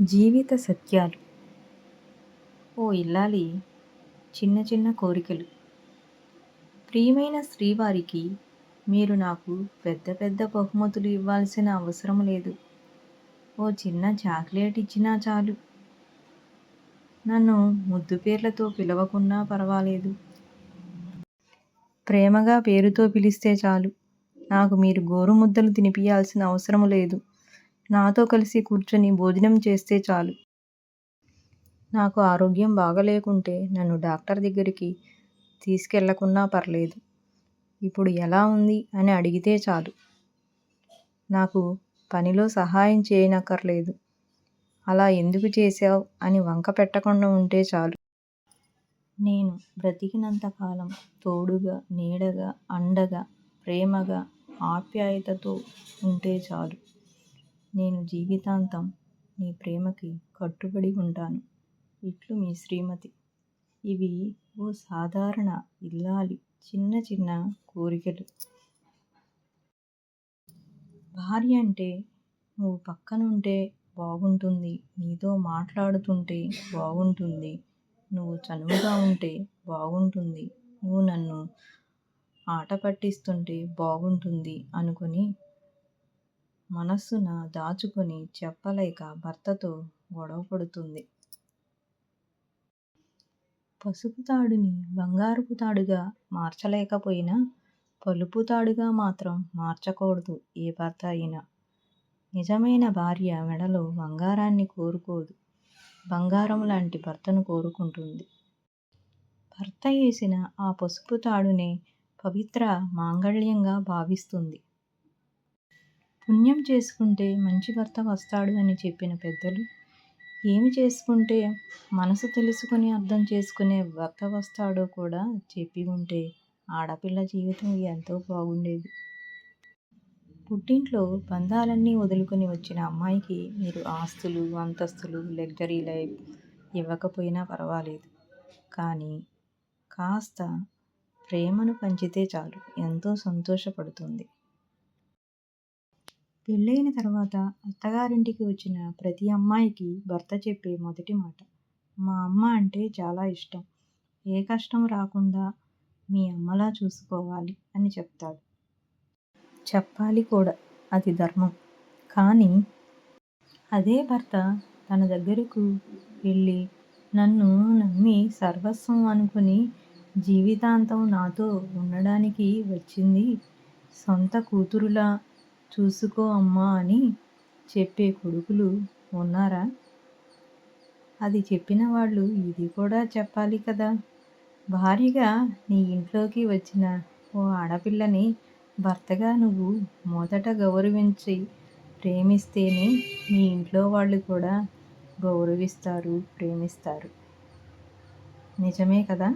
జీవిత సత్యాలు. ఓ ఇల్లాలి చిన్న చిన్న కోరికలు. ప్రియమైన శ్రీవారికి మీరు నాకు పెద్ద పెద్ద బహుమతులు ఇవ్వాల్సిన అవసరం లేదు. ఓ చిన్న చాక్లెట్ ఇచ్చినా చాలు. నన్ను ముద్దు పేర్లతో పిలవకున్నా పర్వాలేదు. ప్రేమగా పేరుతో పిలిస్తే చాలు. నాకు మీరు గోరు ముద్దలు తినిపించాల్సిన అవసరం లేదు. నాతో కలిసి కూర్చొని భోజనం చేస్తే చాలు. నాకు ఆరోగ్యం బాగలేకుంటే నన్ను డాక్టర్ దగ్గరికి తీసుకెళ్ళకున్నా పర్లేదు. ఇప్పుడు ఎలా ఉంది అని అడిగితే చాలు. నాకు పనిలో సహాయం చేయనక్కర్లేదు. అలా ఎందుకు చేశావు అని వంక పెట్టకుండా ఉంటే చాలు. నేను బ్రతికినంతకాలం తోడుగా నీడగా అండగా ప్రేమగా ఆప్యాయతతో ఉంటే చాలు. నేను జీవితాంతం నీ ప్రేమకి కట్టుబడి ఉంటాను. ఇట్లు మీ శ్రీమతి. ఇవి ఓ సాధారణ ఇల్లాలి చిన్న చిన్న కోరికలు. భార్య అంటే నువ్వు పక్కనుంటే బాగుంటుంది నీతో మాట్లాడుతుంటే బాగుంటుంది నువ్వు చనువుగా ఉంటే బాగుంటుంది నువ్వు నన్ను ఆట పట్టిస్తుంటే బాగుంటుంది అనుకుని మనస్సున దాచుకొని చెప్పలేక భర్తతో గొడవపడుతుంది పసుపు తాడుని బంగారపు తాడుగా మార్చలేకపోయినా పలుపు తాడుగా మాత్రం మార్చకూడదు ఏ భర్త అయినా. నిజమైన భార్య మెడలో బంగారాన్ని కోరుకోదు. బంగారం లాంటి భర్తను కోరుకుంటుంది. భర్త వేసిన ఆ పసుపు తాడునే పవిత్ర మాంగళ్యంగా భావిస్తుంది. పుణ్యం చేసుకుంటే మంచి భర్త వస్తాడు అని చెప్పిన పెద్దలు ఏమి చేసుకుంటే మనసు తెలుసుకుని అర్థం చేసుకునే భర్త వస్తాడో కూడా చెప్పి ఉంటే ఆడపిల్ల జీవితం ఎంతో బాగుండేది. పుట్టింట్లో బంధాలన్నీ వదులుకొని వచ్చిన అమ్మాయికి మీరు ఆస్తులు అంతస్తులు లగ్జరీ లైఫ్ ఇవ్వకపోయినా పర్వాలేదు. కానీ కాస్త ప్రేమను పంచితే చాలు ఎంతో సంతోషపడుతుంది. పెళ్ళైన తర్వాత అత్తగారింటికి వచ్చిన ప్రతి అమ్మాయికి భర్త చెప్పే మొదటి మాట మా అమ్మ అంటే చాలా ఇష్టం. ఏ కష్టం రాకుండా మీ అమ్మలా చూసుకోవాలి అని చెప్తాడు. చెప్పాలి కూడా అది ధర్మం. కానీ అదే భర్త తన దగ్గరకు వెళ్ళి నన్ను నమ్మి సర్వస్వం అనుకుని జీవితాంతం నాతో ఉండడానికి వచ్చింది సొంత కూతురులా చూసుకో అమ్మా అని చెప్పే కొడుకులు ఉన్నారా? అది చెప్పిన వాళ్ళు ఇది కూడా చెప్పాలి కదా. భారీగా నీ ఇంట్లోకి వచ్చిన ఓ ఆడపిల్లని భర్తగా నువ్వు మొదట గౌరవించి ప్రేమిస్తేనే మీ ఇంట్లో వాళ్ళు కూడా గౌరవిస్తారు ప్రేమిస్తారు. నిజమే కదా?